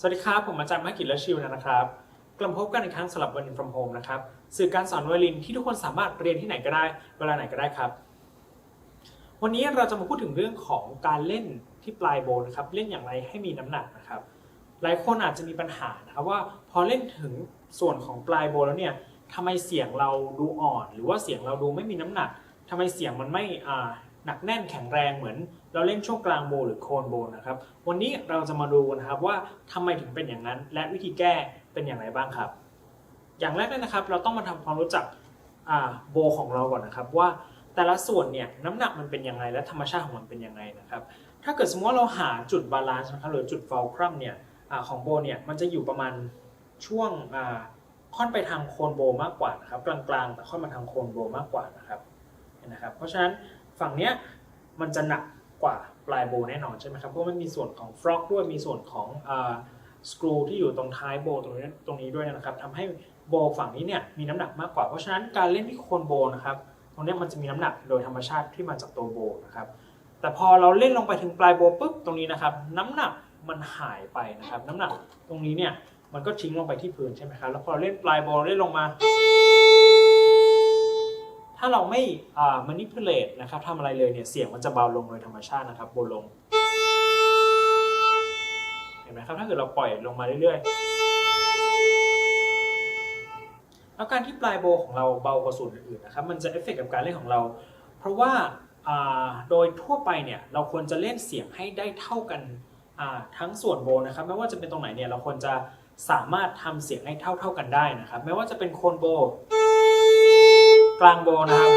สวัสดีครับ ผมอาจารย์มหกิจและชิวนะครับ กลับมพบกันอีกครั้งสำหรับ Learning from Home นะครับ สื่อการสอนไวโอลินที่ทุกคนสามารถเรียนที่ไหนก็ได้ เวลาไหนก็ได้ครับ วันนี้เราจะมาพูดถึงเรื่องของการเล่นที่ปลายโบนะครับ เล่นอย่างไรให้มีน้ำหนักนะครับ หลายคนอาจจะมีปัญหานะครับว่าพอเล่นถึงส่วนของปลายโบว์แล้วเนี่ยทำไมเสียงเราดูอ่อน หรือว่าเสียงเราดูไม่มีน้ำหนักทำไมเสียงมันไม่อ่า หนักแน่นแข็งแรงเหมือน เราเล่นช่วงกลางโบหรือโคนโบนะครับ วันนี้เราจะมาดูนะครับว่าทำไมถึงเป็นอย่างนั้น และวิธีแก้เป็นอย่างไรบ้างครับ อย่างแรกเลยนะครับ เราต้องมาทำความรู้จักโบของเราก่อนนะครับ ว่าแต่ละส่วนเนี่ยน้ำหนักมันเป็นยังไงและธรรมชาติของมันเป็นยังไงนะครับ ถ้าเกิดสมมติว่าเราหาจุดบาลานซ์นะครับหรือจุดฟอลครัมเนี่ยอของโบเนี่ยมันจะอยู่ประมาณช่วงค่อนไปทางโคนโบมากกว่านะครับกลางๆ แต่ค่อนมาทางโคนโบมากกว่านะครับนะครับ เพราะฉะนั้น ฝั่งเนี้ยมันจะหนักกว่าปลายโบแน่นอนใช่ไหมครับเพราะมันมีส่วนของฟลอกด้วยมีส่วนของสกรูที่อยู่ตรงท้ายโบตรงนี้ตรงนี้ด้วยนะครับทำให้โบฝั่งนี้เนี่ยมีน้ำหนักมากกว่า เพราะฉะนั้นการเล่นที่โคนโบนะครับตรงนี้มันจะมีน้ำหนักโดยธรรมชาติที่มาจากตัวโบนะครับแต่พอเราเล่นลงไปถึงปลายโบปุ๊บตรงนี้นะครับ น้ำหนักมันหายไปนะครับ น้ำหนักตรงนี้เนี่ยมันก็ทิ้งลงไปที่พื้นใช่ไหมครับแล้วพอเราเล่นปลายโบเล่นลงมา ถ้าเราไม่อ่า manipulate นะครับทำอะไรเลยเนี่ยเสียงมันจะเบาลงโดยธรรมชาตินะครับโบลง เห็นไหมครับถ้าเกิดเราปล่อยลงมาเรื่อยๆ แล้วการที่ปลายโบของเราเบากว่าส่วนอื่นๆนะครับมันจะเอฟเฟกกับการเล่นของเรา เพราะว่าโดยทั่วไปเนี่ยเราควรจะเล่นเสียงให้ได้เท่ากันทั้งส่วนโบนะครับไม่ว่าจะเป็นตรงไหนเนี่ยเราควรจะสามารถทำเสียงให้เท่าเท่าๆกันได้นะครับไม่ว่าจะเป็นโคนโบ กลางโบนะครับ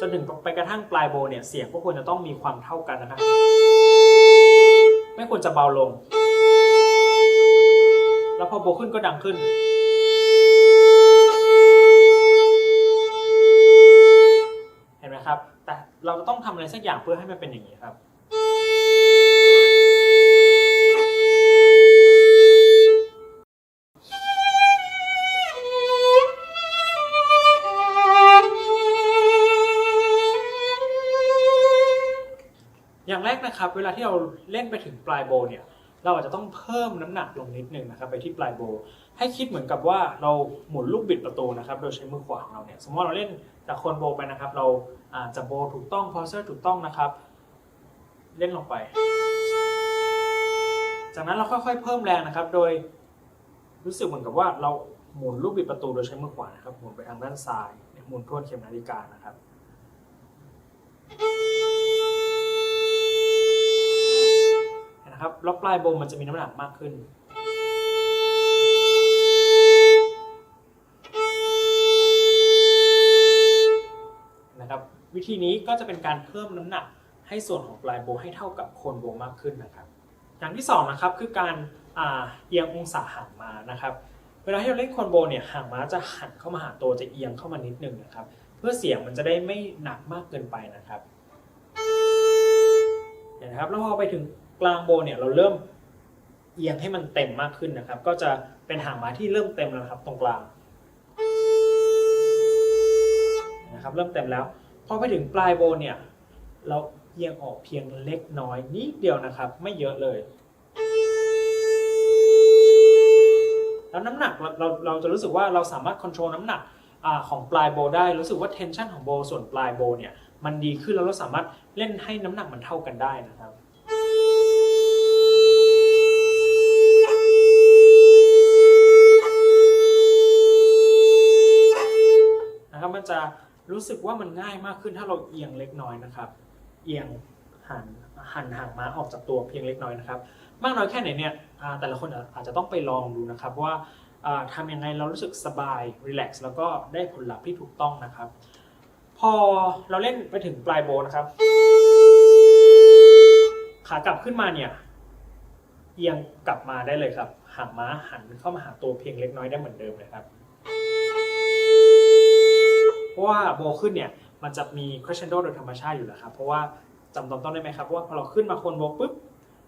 จนถึงไปกระทั่งปลายโบเนี่ยเสียงก็ควรจะต้องมีความเท่ากันนะครับ ไม่ควรจะเบาลง แล้วพอโบขึ้นก็ดังขึ้น เห็นไหมครับ แต่เราต้องทำอะไรสักอย่างเพื่อให้มันเป็นอย่างนี้ครับ อย่างแรกนะครับ เวลาที่เราเล่นไปถึงปลายโบเนี่ยเราอาจจะต้องเพิ่มน้ำหนักลงนิดนึงนะครับไปที่ปลายโบ ให้คิดเหมือนกับว่าเราหมุนลูกบิดประตูนะครับโดยใช้มือขวาของเราเนี่ยสมมติเราเล่นจากคนโบไปนะครับ เราอาจับโบถูกต้องพอเซอร์ถูกต้องนะครับ เล่นลงไป จากนั้นเราค่อยๆเพิ่มแรงนะครับ โดยรู้สึกเหมือนกับว่าเราหมุนลูกบิดประตูโดยใช้มือขวานะครับหมุนไปทางด้านซ้ายหมุนทวนเข็มนาฬิกานะครับ ครับ แล้วปลายโบมันจะมีน้ำหนักมากขึ้น นะครับ วิธีนี้ก็จะเป็นการเพิ่มน้ำหนักให้ส่วนของปลายโบให้เท่ากับโคนโบมากขึ้นนะครับ อย่างที่สองนะครับคือการเอียงองศาหางมานะครับเวลาที่เราเล่นโคนโบเนี่ยหางม้าจะหันเข้ามาหาตัวจะเอียงเข้ามานิดนึงนะครับ เพื่อเสียงมันจะได้ไม่หนักมากเกินไปนะครับ นะครับแล้วพอไปถึงกลางโบเนี่ยเราเริ่มเอียงให้มันเต็มมากขึ้นนะครับ ก็จะเป็นหางม้าที่เริ่มเต็มแล้วครับตรงกลางนะครับเริ่มเต็มแล้วพอไปถึงปลายโบเนี่ยเราเอียงออกเพียงเล็กน้อยนิดเดียวนะครับ ไม่เยอะเลย แล้วน้ำหนักเราเราจะรู้สึกว่าเราสามารถควบคุมน้ำหนักอของปลายโบได้รู้สึกว่า tension ของโบส่วนปลายโบเนี่ย มันดีขึ้นแล้วเราสามารถเล่นให้น้ำหนักมันเท่ากันได้นะครับนะครับมันจะรู้สึกว่ามันง่ายมากขึ้นถ้าเราเอียงเล็กน้อยนะครับ เอียงหันหันห่างม้าออกจากตัวเพียงเล็กน้อยนะครับ มากน้อยแค่ไหนเนี่ยแต่ละคนอาจจะต้องไปลองดูนะครับว่าอ่าทำยังไงเรารู้สึกสบายรีแลกซ์แล้วก็ได้ผลลัพธ์ที่ถูกต้องนะครับ พอเราเล่นไปถึงปลายโบนะครับ ขากลับขึ้นมาเนี่ย เอียงกลับมาได้เลยครับ หางม้าหันเข้ามาหาตัวเพียงเล็กน้อยได้เหมือนเดิมเลยครับ เพราะว่าโบขึ้นเนี่ย มันจะมี crescendo โดยธรรมชาติอยู่แล้วครับ เพราะว่าจำตอนต้นได้ไหมครับว่าพอเราขึ้นมาโคนโบปุ๊บ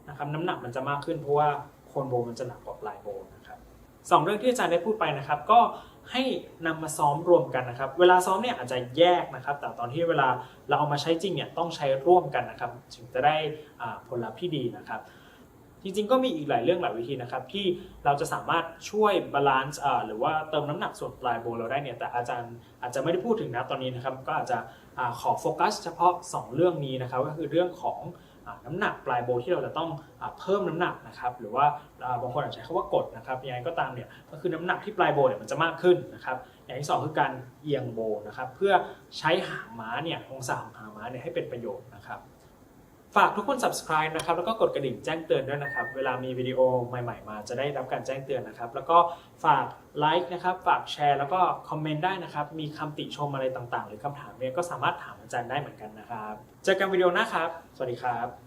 นะครับน้ำหนักมันจะมากขึ้นเพราะว่าโคนโบมันจะหนักกว่าปลายโบนะครับสองเรื่องที่อาจารย์ได้พูดไปนะครับ ก็ ให้นำมาซ้อมรวมกันนะครับ เวลาซ้อมเนี่ยอาจจะแยกนะครับ แต่ตอนที่เวลาเราเอามาใช้จริงเนี่ยต้องใช้ร่วมกันนะครับ ถึงจะได้ผลลัพธ์ที่ดีนะครับ จริงๆ ก็มีอีกหลายเรื่องหลายวิธีนะครับ ที่เราจะสามารถช่วยบาลานซ์หรือว่าเติมน้ำหนักส่วนปลายโบเราได้เนี่ยแต่อาจารย์อาจจะไม่ได้พูดถึงนะตอนนี้นะครับ ก็อาจจะอาขอโฟกัสเฉพาะ 2 เรื่องนี้นะครับ ก็คือเรื่องของ น้ำหนักปลายโบที่เราจะต้องอเพิ่มน้ำหนักนะครับหรือว่าอ่าบางคนอาจจะใช้คำว่ากดนะครับยังไงก็ตามเนี่ยก็คือน้ำหนักที่ปลายโบเนี่ยมันจะมากขึ้นนะครับอย่างที่สองคือการเอียงโบนะครับเพื่อใช้หางม้าเนี่ยองศาของหางม้าเนี่ยให้เป็นประโยชน์นะครับ ฝากทุกคน subscribe นะครับแล้วก็กดกระดิ่งแจ้งเตือนด้วยนะครับ เวลามีวิดีโอใหม่ๆ มาจะได้รับการแจ้งเตือนนะครับ แล้วก็ฝากไลค์นะครับ ฝากแชร์แล้วก็คอมเมนต์ได้นะครับ มีคำติชมอะไรต่างๆ หรือคำถามเนี่ยก็สามารถถามอาจารย์ได้เหมือนกันนะครับ เจอกันวิดีโอหน้าครับ สวัสดีครับ